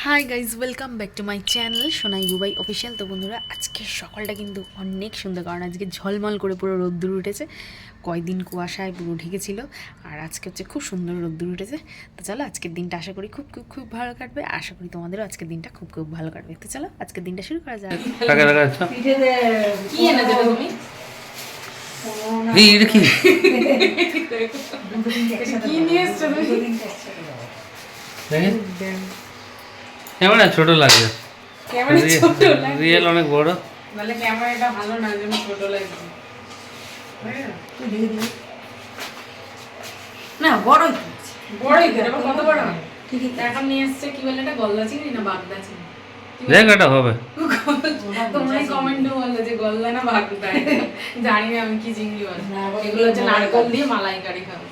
Hi guys welcome back to my channel Sonai Bubai official তো বন্ধুরা আজকে সকালটা কিন্তু অনেক সুন্দর কারণ আজকে ঝলমল করে পুরো রোদ্দুর উঠেছে। কয়দিন কুয়াশায় পুরো ঢেকেছিল আর আজকে হচ্ছে খুব সুন্দর রোদ্দুর উঠেছে। তো চলো আজকের দিনটা আশা করি খুব খুব খুব ভালো কাটবে। আশা করি তোমাদেরও আজকের দিনটা খুব খুব ভালো কাটবে। তো চলো আজকের দিনটা শুরু করা যাক। কি নিয়ে দেখেন। ক্যামেরা ছোট লাগছে। ক্যামেরা ছোট লাগে রিয়েল অনেক বড়। নাহলে ক্যামেরাটা ভালো না যেন ছোট লাগছে। না বড়ই বড়ই তো এটা কত বড়? এখন নিয়ে এসছে কি বলে এটা? গলদা চিংড়ি না বাগদা চিংড়ি? দেখ এটা হবে। তোমরা কমেন্টে বললে যে গলদা না বাগদা? জানি না আমি কি চিংড়ি বলে। এগুলো হচ্ছে নারকল দিয়ে মালাইকারি খাব।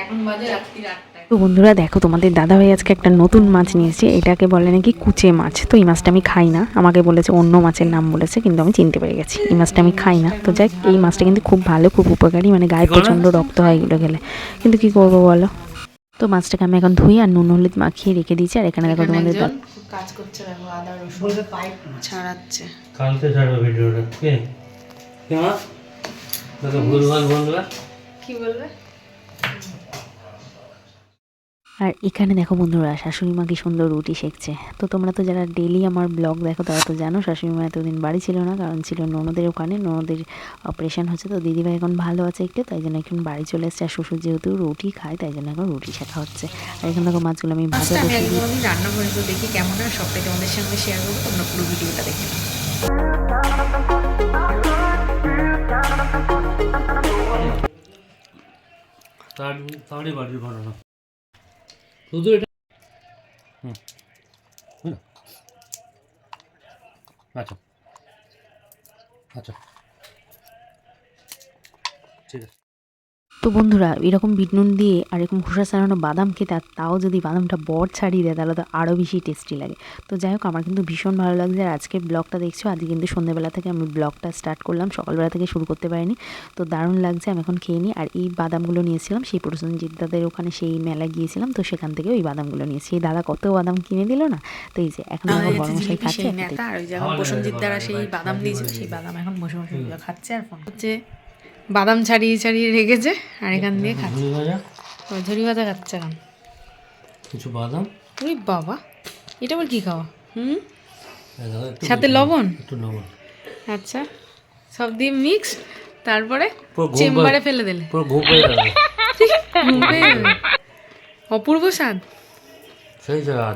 এখন বাজে রাত্রি আটটায় তো বন্ধুরা দেখো তোমাদের দাদাভাই আজকে একটা নতুন মাছ নিয়েছে এটাকে বলে নাকি কুচে মাছ। তো এই মাছটা আমি খাই না। আমাকে বলেছে অন্য মাছের নাম বলেছে কিন্তু আমি চিনতে পেরে গেছি। এই মাছটা আমি খাই না। তো যাই এই মাছটা কিন্তু খুব ভালো খুব উপকারী। মানে গায়ে প্রচণ্ড রক্ত হয় এগুলো গেলে কিন্তু কি করব বলো? তো মাছটাকে আমি এখন ধুই আর নুন হলুদ মাখিয়ে রেখে দিয়েছি। আর এখানে দেখো তোমাদের কাজ করছে দেখো আদা রসুন পাইপ ছাড়াচ্ছে। কালকে ছাড়বে ভিডিওটা কে? কে মা? ভুলভাল বলবে কি বলবে? আর এখানে দেখো বন্ধুরা শাশুড়ি মা কি সুন্দর রুটি শেখছে। তো তোমরা তো যারা ডেলি আমার ব্লগ দেখো তারা তো জানো শাশুড়ি মা এতদিন বাড়ি ছিল না কারণ ছিল ননদের ওখানে ননদের অপারেশন হচ্ছে। তো দিদিভাই এখন ভালো আছে একটু তাই জন্য এখন বাড়ি চলে এসছে। আর শ্বশুর যেহেতু রুটি খায় তাই জন্য এখন রুটি শেখা হচ্ছে। আর এখানে দেখো মাছগুলো আমি ভাজা আমি দিই আমি রান্না করে তো দেখি কেমন হয় সবটাই তোমাদের সঙ্গে শেয়ার করব তোমরা পুরো ভিডিওটা দেখে। বাড়ির ঘটনা। শুধু এটা হুম। আচ্ছা। আচ্ছা। ঠিক আছে। তো বন্ধুরা এরকম বিট নুন দিয়ে আর এরকম খোসা ছাড়ানো বাদাম খেতে আর তাও যদি বাদামটা বড় ছাড়িয়ে দেয় তাহলে তো আরও বেশি টেস্টি লাগে। তো যাই হোক আমার কিন্তু ভীষণ ভালো লাগছে আর আজকে ব্লগটা দেখছ আজকে কিন্তু সন্ধ্যেবেলা থেকে আমি ব্লগটা স্টার্ট করলাম সকালবেলা থেকে শুরু করতে পারিনি। তো দারুণ লাগছে আমি এখন খেয়ে নিই। আর এই বাদামগুলো নিয়েছিলাম সেই প্রসেনজিৎ দাদের ওখানে সেই মেলায় গিয়েছিলাম তো সেখান থেকে ওই বাদামগুলো নিয়েছি। সেই দাদা কত বাদাম কিনে দিল না? তো এই যে এখন আমার বড় মশাই খাচ্ছে আর ওই যে প্রসেনজিৎ দ্বারা সেই বাদাম দিয়েছিল সেই বাদাম এখন বসে বসে খাচ্ছে আর ফোন হচ্ছে বাদাম ছাড়িয়ে ছাড়িয়ে রেখেছে আর এখান দিয়ে খাচ্ছে। ঝুড়ি ভাজা। ওই খাচ্ছে এখন। কিছু বাদাম। ওরে বাবা এটা আবার কি খাওয়া? হুম? সাথে লবণ? একটু লবণ। আচ্ছা সব দিয়ে মিক্স তারপরে চেম্বারে ফেলে দিলে। পুরো ঘুম পেয়ে যাবে ঘুমে অপূর্ব স্বাদ। সেই জায়গা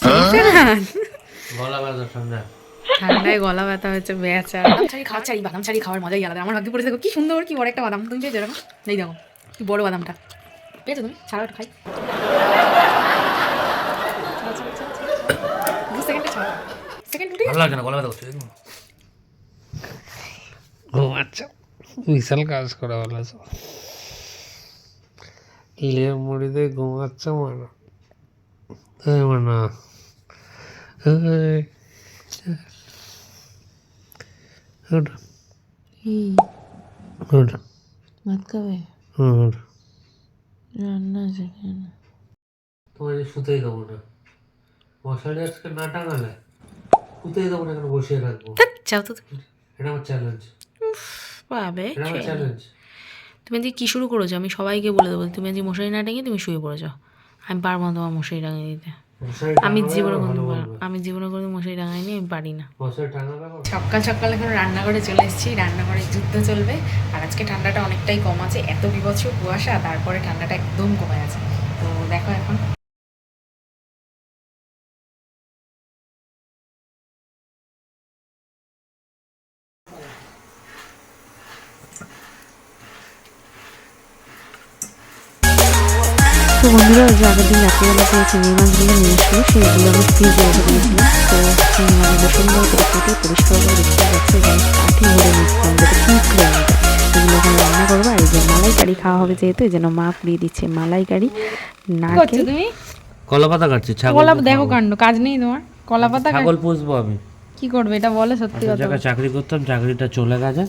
সেই স্বাদ। গলা ব্যথার সঙ্গে ঠান্ডায় গলা ব্যথা হচ্ছে বেচা বাদাম ছাড়ি খাওয়া ছাড়ি বাদাম ছাড়ি খাওয়ার মজাই আলাদা আমার ভাগ্যে পড়ে দেখো কি সুন্দর কি বড় একটা বাদাম তুমি পেয়েছ এরকম এই দেখো কি বড় বাদামটা পেয়েছ তুমি ছাড়াও একটু খাই ভালো লাগছে না গলা ব্যথা করছে ঘুমাচ্ছে বিশাল কাজ করা ভালো আছে লেপ মুড়িতে ঘুমাচ্ছে মানা মানা ভাত খাবে। রান্না আছে তোমার শুতেই দেবো না। মশারি আজকে না টাঙালে শুতেই দেবো না এখানে বসিয়ে রাখব। যাও তো। এটা আমার চ্যালেঞ্জ পাবে এটা আমার চ্যালেঞ্জ তুমি আজকে কি শুরু করেছ? আমি সবাইকে বলে দেবো। তুমি আজকে মশারি না টাঙিয়ে তুমি শুয়ে পড়েছো। আমি পারব না তোমার মশারি টাঙিয়ে দিতে। আমি জীবনে কোনো আমি জীবনে কোনো মশারি টাঙাইনি আমি পারি না। সকাল সকাল এখন রান্নাঘরে চলে এসেছি রান্নাঘরে যুদ্ধ চলবে। আর আজকে ঠান্ডাটা অনেকটাই কম আছে এত বিবৎস কুয়াশা তারপরে ঠান্ডাটা একদম কমে আছে। তো দেখো এখন। তো বন্ধুরা ওই যে আগের দিন রাত্রিবেলা যে চিংড়ি মাছগুলো নিয়ে এসেছিল সেইগুলো আমি ফ্রিজে রেখে দিয়েছিলাম। তো চিংড়ি মাছগুলো সুন্দর করে কেটে পরিষ্কার করে রেখে যাচ্ছে যেন কাঠি ভরে নিচ্ছিলাম যাতে পিঁপড়ে না যায়। এগুলো এখন রান্না করব আর এই যে মালাইকারি খাওয়া হবে যেহেতু এই জন্য মা পুড়িয়ে দিচ্ছে মালাইকারি নারকেল তুমি? কলা পাতা কাটছি ছাগল দেখো কাণ্ড কাজ নেই তোমার? কলা পাতা ছাগল পুষবো আমি। কি করবে এটা বলে সত্যি কথা। চাকরি করতাম চাকরিটা চলে গেছে।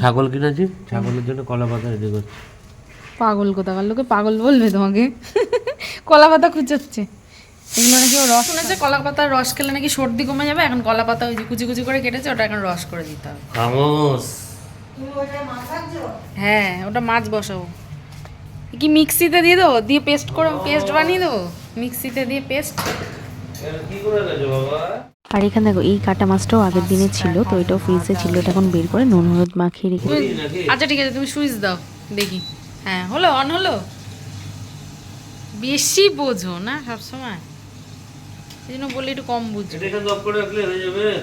ছাগল কিনেছি ছাগলের জন্য কলা পাতা রেডি করছি। পাগল কোথাকার? লোকে পাগল বলবে তোমাকে। কলা পাতা খুঁচাচ্ছে। এগুলো নাকি রস শুনেছে কলা পাতার রস খেলে নাকি সর্দি কমে যাবে? এখন কলা পাতা ওই যে কুচি কুচি করে কেটেছে ওটা এখন রস করে দিতে হবে। হ্যাঁ ওটা মাছ বসাবো। কি মিক্সিতে দিয়ে দেবো? দিয়ে পেস্ট করে পেস্ট বানিয়ে দেবো? মিক্সিতে দিয়ে পেস্ট। কি করে গেছো বাবা? আর এখানে দেখো এই কাটা মাছটাও আগের দিনে ছিল তো এটাও ফ্রিজে ছিল। এটা এখন বের করে নুন হলুদ মাখিয়ে রেখে আচ্ছা ঠিক আছে তুমি সুইচ দাও দেখি। হ্যাঁ হলো অন হলো? বেশি বোঝো না সবসময়। এই জন্য বলি একটু কম বুঝো হয়ে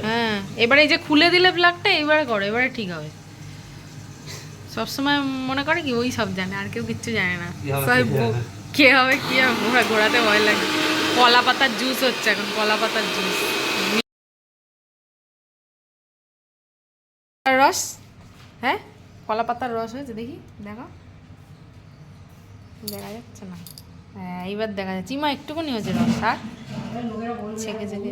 এবারে এই যে খুলে দিলে প্লাগটা এবারে করো এবারে ঠিক হবে। সবসময় মনে করে কি ওই সব জানে আর কেউ কিচ্ছু জানে না। সবাই কি হবে? কি হবে ঘোরা ঘোরাতে ভয় লাগে। কলা পাতার জুস হচ্ছে এখন কলা পাতার জুস রস? হ্যাঁ কলা পাতার রস হয়েছে দেখি দেখো। দেখা যাচ্ছে না। হ্যাঁ এইবার দেখা যাচ্ছে। চিমা একটুকুনি হয়েছে রস আর ছেঁকে ছেঁকে।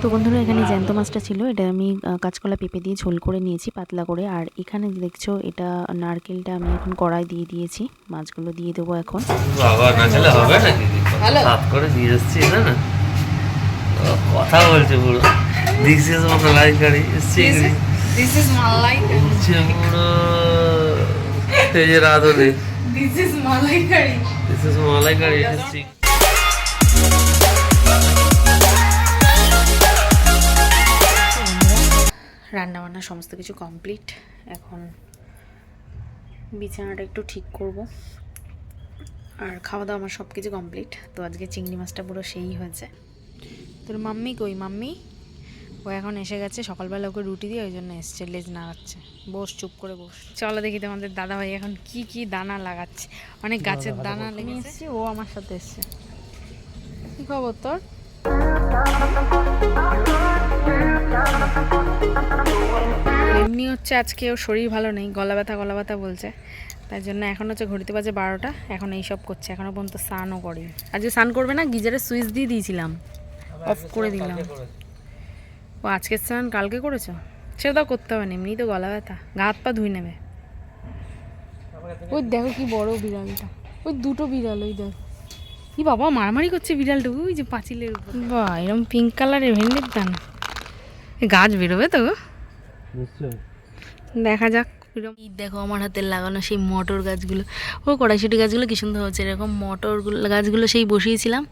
তো বন্ধুরা এখানে জ্যান্ত মাছটা ছিল। এটা আমি কাঁচকলা পেঁপে দিয়ে ঝোল করে নিয়েছি পাতলা করে। আর এখানে দেখছ এটা নারকেলটা আমি এখন কড়াই দিয়ে দিয়েছি। মাছগুলো দিয়ে দেবো এখন। বাবা না খেলে হবে নাকি? ভালো। হাত করে নিয়ে এসছি না না কথা বলছে পুরো। দিস ইজ দিস ইজ পুরো this is malai curry this is malai curry রান্না বান্না সমস্ত কিছু কমপ্লিট এখন বিছানাটা একটু ঠিক করব। আর খাওয়া দাওয়া আমার সব কিছু কমপ্লিট তো আজকে চিংড়ি মাছটা পুরো সেই হয়েছে। তোর মাম্মি কই? মাম্মি? ও এখন এসে গেছে সকালবেলা ওকে রুটি দিয়ে ওই জন্য এসছে লেজ নাড়াচ্ছে। বস চুপ করে বস। চলো দেখি তোমাদের দাদা ভাই এখন কি কি দানা লাগাচ্ছে। অনেক গাছের দানা লেগে এসছে ও আমার সাথে এসছে। কি খবর তোর? এমনি হচ্ছে আজকে ওর শরীর ভালো নেই গলা ব্যথা গলা ব্যথা বলছে। তাই জন্য এখন হচ্ছে ঘড়িতে বাজে বারোটা এখন এইসব করছে এখনও পর্যন্ত স্নানও করে আজকে স্নান করবে না গিজারে সুইচ দিয়ে দিয়েছিলাম। অফ করে দিলাম। ও আজকে স্নান কালকে করেছ? সেটাও করতে হবে না এমনি তো গলা ব্যথা। গা হাত পা ধুই নেবে। ওই দেখো কি বড় বিড়ালটা। ওই দুটো বিড়াল ওই দেখো। কি বাবা মারামারি করছে বিড়ালটা? ওই যে পাঁচিলের উপর। বাহ এরকম পিঙ্ক কালারের ভেন্ডির দানা এ গাছ বেরোবে তো গো? দেখা যাক। এই দেখো আমার হাতে লাগানো সেই মটর গাছগুলো। ও কড়াইশুটি গাছগুলো কি সুন্দর হচ্ছে। এরকম মটরগুলো গাছগুলো সেই বসিয়েছিলাম।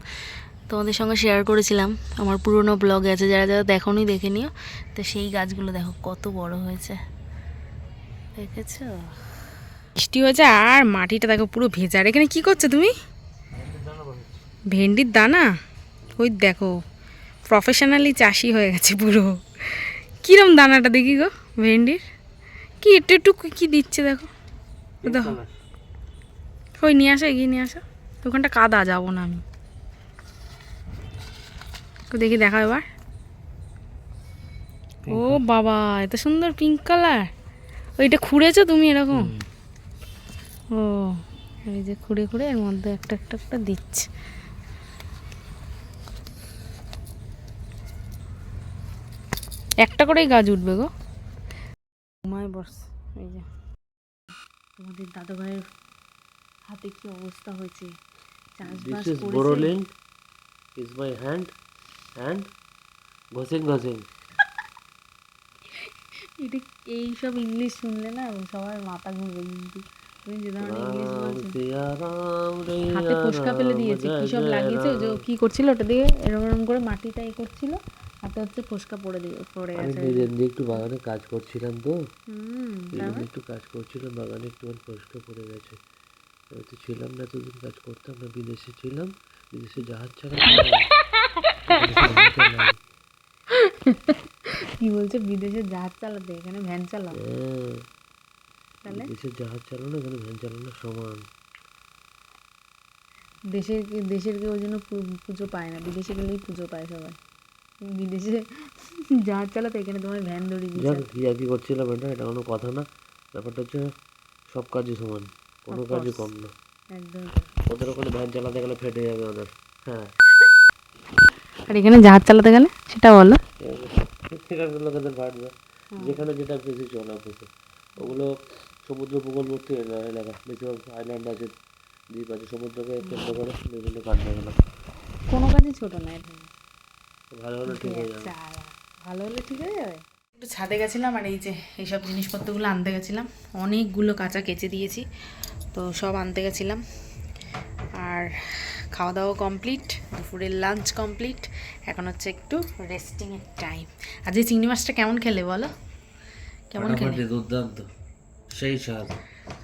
তোমাদের সঙ্গে শেয়ার করেছিলাম আমার পুরনো ব্লগে আছে যারা যারা দেখোনি দেখে নিও। তো সেই গাছগুলো দেখো কত বড় হয়েছে। দেখেছ? বৃষ্টি হয়েছে আর মাটিটা দেখো পুরো ভেজা। আর এখানে কি করছ তুমি? ভেন্ডির দানা? ওই দেখো প্রফেশনালি চাষি হয়ে গেছে পুরো। কিরম দানাটা দেখি গো ভেন্ডির? কি একটু একটু কি দিচ্ছে দেখো? দেখো ওই নিয়ে আসো এগিয়ে নিয়ে আসো। ওখানটা কাদা যাব না আমি। তো দেখি দেখা এবার। ও বাবা এত সুন্দর পিঙ্ক কালার ওইটা খুঁড়েছো তুমি এরকম? ও এই যে খুঁড়ে খুঁড়ে এর মধ্যে একটা একটা একটা দিচ্ছে। একটা করেই গাছ উঠবে গো। ঘুমায় বস এই যে। তোমাদের দাদা ভাইয়ের হাতে কি অবস্থা হয়েছে? চাষবাস করেছে। Is my and? ঘষেন ঘষেন। এটা এইসব ইংলিশ শুনলে না সবার মাথা ঘুরবে কিন্তু। তুমি যে ধরনের ইংলিশ রাম বলছো। সিয়া রাম হাতে ফোসকা ফেলে দিয়েছে। কি সব লাগিয়েছে? ওই যে কি করছিল ওটা দিয়ে? এরকম এরকম করে মাটিটা এ করছিল। হাতে হচ্ছে ফোসকা পড়ে দিয়ে পড়ে আমি গেছে নিজের দিয়ে একটু বাগানে কাজ করছিলাম তো। হুম একটু কাজ করছিলাম। বাগানে একটু পরিষ্কার পড়ে গেছে। আমি তো ছিলাম না এতদিন কাজ করতাম না। বিদেশে ছিলাম। বিদেশে জাহাজ ছাড়া কি বলছে? বিদেশে জাহাজ চালাতে এখানে ভ্যান চালাও। তাহলে? বিদেশের জাহাজ চালানো এখানে ভ্যান চালানো সমান। দেশের দেশের কেউ যেন পুজো পায় না। বিদেশে গেলেই পুজো পায় সবাই। বিদেশে জাহাজ চালাতে এখানে তোমার ভ্যান ধরিয়ে দিচ্ছে যাক কি আর কি করছিলাম এটা? এটা কোনো কথা না। ব্যাপারটা হচ্ছে সব কাজই সমান। কোনো কাজই কম না। একদম। ওদের ওখানে ভ্যান চালাতে গেলে ফেটে যাবে ওদের। হ্যাঁ। আর এখানে জাহাজ চালাতে গেলে সেটা বলো। সেখানকার লোকেদের বাড়বে। যেখানে যেটা বেশি চলে অফিসে। ওগুলো সমুদ্র উপকূলবর্তী এলা- এলাকা। বেশিরভাগ আইল্যান্ড আছে দ্বীপ আছে সমুদ্রকে কেন্দ্র করে বিভিন্ন কাজ এগুলো কোনো কাজই ছোট না এটা ভালো হলে ঠিক হয়ে যাবে। ভালো হলে ঠিক হয়ে যাবে। একটু ছাদে গেছিলাম আর এই যে এইসব জিনিসপত্রগুলো আনতে গেছিলাম। অনেকগুলো কাঁচা কেচে দিয়েছি তো সব আনতে গেছিলাম। আর খাওয়া দাওয়া কমপ্লিট দুপুরের লাঞ্চ কমপ্লিট। এখন হচ্ছে একটু রেস্টিংয়ের টাইম আজ এই চিংড়ি মাছটা কেমন খেলে বলো? কেমন খেলে? দুর্দান্ত। সেই স্বাদ।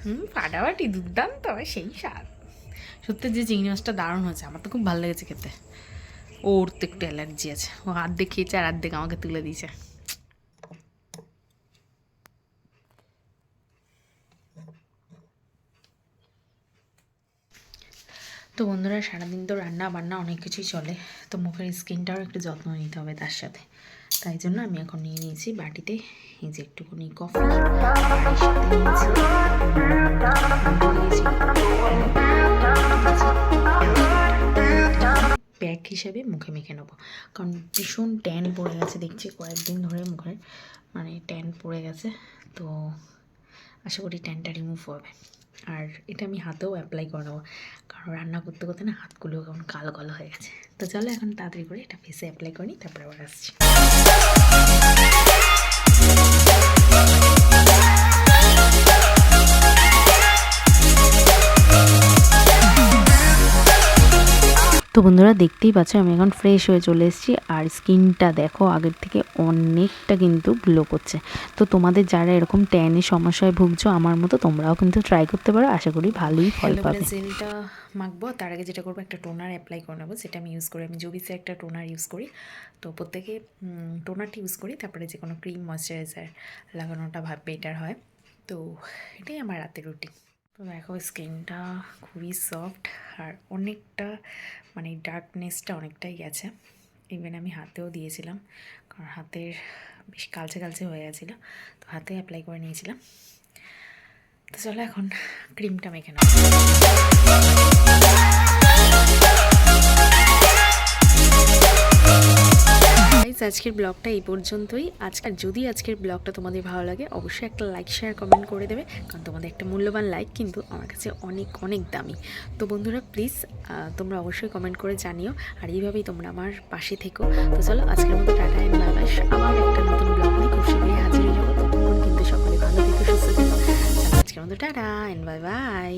হুম ফাটাফাটি দুর্দান্ত সেই স্বাদ। সত্যি যে চিংড়ি মাছটা দারুণ হয়েছে আমার তো খুব ভালো লেগেছে খেতে। ওর তো একটু অ্যালার্জি আছে। ও আর্ধেক খেয়েছে আর আর্ধেক আমাকে তুলে দিয়েছে। তো বন্ধুরা সারাদিন তো রান্না বান্না অনেক কিছুই চলে, তো মুখের স্কিনটাও একটু যত্ন নিতে হবে তার সাথে। তাই জন্য আমি এখন নিয়ে নিয়েছি বাটিতে, এই যে একটুখানি কফি প্যাক হিসেবে মুখে মেখে নেব। কারণ ভীষণ ট্যান পড়ে গেছে দেখছি কয়েকদিন ধরে মুখের মানে ট্যান পড়ে গেছে, তো আশা করি ট্যানটা রিমুভ হবে। আর এটা আমি হাতেও অ্যাপ্লাই করাবো কারণ রান্না করতে করতে না হাতগুলো কেমন কালো কালো হয়ে গেছে। তো চলো এখন তাড়াতাড়ি করে এটা ফেসে অ্যাপ্লাই করি, তারপরে আবার আসছি। তো বন্ধুরা দেখতেই পাচ্ছ আমি এখন ফ্রেশ হয়ে চলে এসেছি আর স্কিনটা দেখো আগের থেকে অনেকটা কিন্তু গ্লো করছে। তো তোমাদের যারা এরকম ট্যানের সমস্যায় ভুগছো আমার মতো তোমরাও কিন্তু ট্রাই করতে পারো আশা করি ভালোই ফল পাবে। জেলটা মাখবো তার আগে যেটা করব একটা টোনার অ্যাপ্লাই করে নেব সেটা আমি ইউজ করি। আমি জবিসে একটা টোনার ইউজ করি। তো প্রত্যেকে টোনারটি ইউজ করি তারপরে যে কোনো ক্রিম ময়শ্চারাইজার লাগানোটা ভাব বেটার হয়। তো এটাই আমার রাতের রুটিন তো দেখো, স্কিনটা খুবই সফট আর অনেকটা মানে ডার্কনেসটা অনেকটাই গেছে। ইভেন আমি হাতেও দিয়েছিলাম, কারণ হাতের বেশ কালচে কালচে হয়ে গেছিল, তো হাতে অ্যাপ্লাই করে নিয়েছিলাম। তো চলো এখন ক্রিমটা মেখে নেব গাইজ আজকের ব্লগটা এই পর্যন্তই। আজকের যদি আজকের ব্লগটা তোমাদের ভালো লাগে, অবশ্যই একটা লাইক শেয়ার কমেন্ট করে দেবে। কারণ তোমাদের একটা মূল্যবান লাইক কিন্তু আমার কাছে অনেক অনেক দামি। তো বন্ধুরা প্লিজ তোমরা অবশ্যই কমেন্ট করে জানিও। আর এইভাবেই তোমরা আমার পাশে থেকো। তো চলো, আজকের মতো টাটা এন্ড বাই বাই আবার একটা নতুন ব্লগ নিয়ে খুব শীঘ্রই হাজির হয়ে যাব তখন কিন্তু সকলে ভালো থেকো, সুস্থ থেকো। আজকের মতো টাটা এন্ড বাই বাই